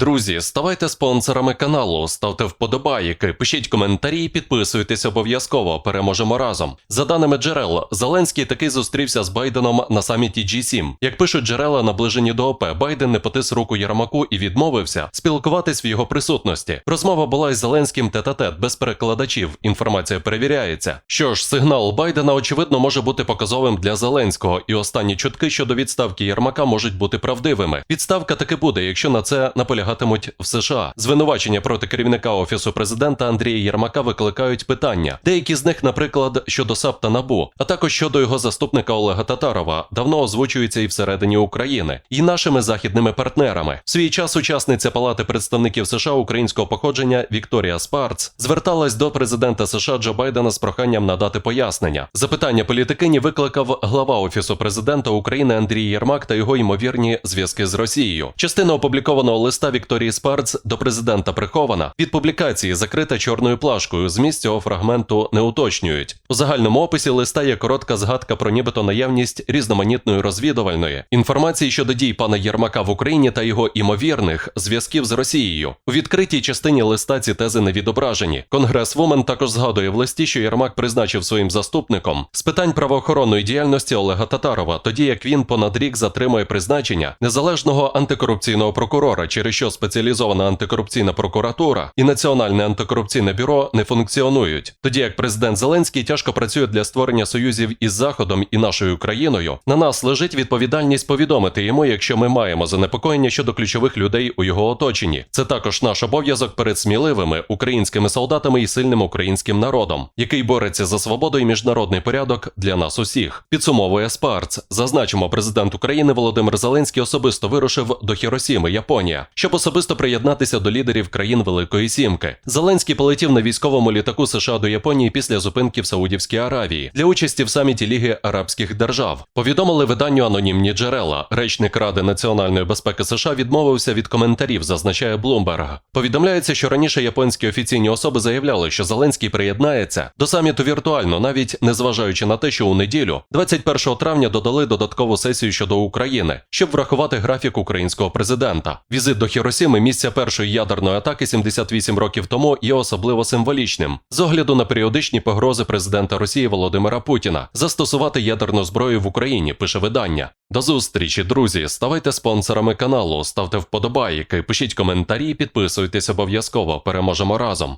Друзі, ставайте спонсорами каналу, ставте вподобайки, пишіть коментарі, підписуйтесь обов'язково. Переможемо разом. За даними джерел, Зеленський таки зустрівся з Байденом на саміті G7. Як пишуть джерела, наближені до ОП, Байден не потис руку Єрмаку і відмовився спілкуватись в його присутності. Розмова була із Зеленським тет-а-тет без перекладачів. Інформація перевіряється. Що ж, сигнал Байдена очевидно може бути показовим для Зеленського, і останні чутки щодо відставки Єрмака можуть бути правдивими. Відставка таки буде, якщо на це наполягатимуть в США. Звинувачення проти керівника офісу президента Андрія Єрмака викликають питання. Деякі з них, наприклад, щодо САП та НАБУ, а також щодо його заступника Олега Татарова, давно озвучуються і всередині України, і нашими західними партнерами. В свій час учасниця Палати представників США українського походження Вікторія Спарц зверталась до президента США Джо Байдена з проханням надати пояснення. Запитання політикині викликав глава офісу президента України Андрій Єрмак та його ймовірні зв'язки з Росією. Частина опублікованого листа Вікторії Спарц до президента прихована. Від публікації закрита чорною плашкою. Зміст цього фрагменту не уточнюють. У загальному описі листа є коротка згадка про нібито наявність різноманітної розвідувальної інформації щодо дій пана Єрмака в Україні та його імовірних зв'язків з Росією. У відкритій частині листа ці тези не відображені. Конгрес-вумен також згадує в листі, що Єрмак призначив своїм заступником з питань правоохоронної діяльності Олега Татарова, тоді як він понад рік затримує призначення незалежного антикорупційного прокурора, через що спеціалізована антикорупційна прокуратура і Національне антикорупційне бюро не функціонують. Тоді як президент Зеленський тяжко працює для створення союзів із Заходом і нашою країною, на нас лежить відповідальність повідомити йому, якщо ми маємо занепокоєння щодо ключових людей у його оточенні. Це також наш обов'язок перед сміливими українськими солдатами і сильним українським народом, який бореться за свободу і міжнародний порядок для нас усіх. Підсумовує Спарц. Зазначимо, президент України Володимир Зеленський особисто вирушив до Хіросіми, Японія, щоб особисто приєднатися до лідерів країн Великої Сімки. Зеленський полетів на військовому літаку США до Японії після зупинки в Саудівській Аравії для участі в саміті Ліги Арабських Держав. Повідомили виданню анонімні джерела. Речник Ради національної безпеки США відмовився від коментарів, зазначає Bloomberg. Повідомляється, що раніше японські офіційні особи заявляли, що Зеленський приєднається до саміту віртуально, навіть незважаючи на те, що у неділю, 21 травня, додали додаткову сесію щодо України, щоб врахувати графік українського президента. Візит до Хіросіми, місця першої ядерної атаки 78 років тому, є особливо символічним з огляду на періодичні погрози президента Росії Володимира Путіна застосувати ядерну зброю в Україні. Пише видання. До зустрічі, друзі. Ставайте спонсорами каналу, ставте вподобайки, пишіть коментарі, підписуйтесь обов'язково. Переможемо разом.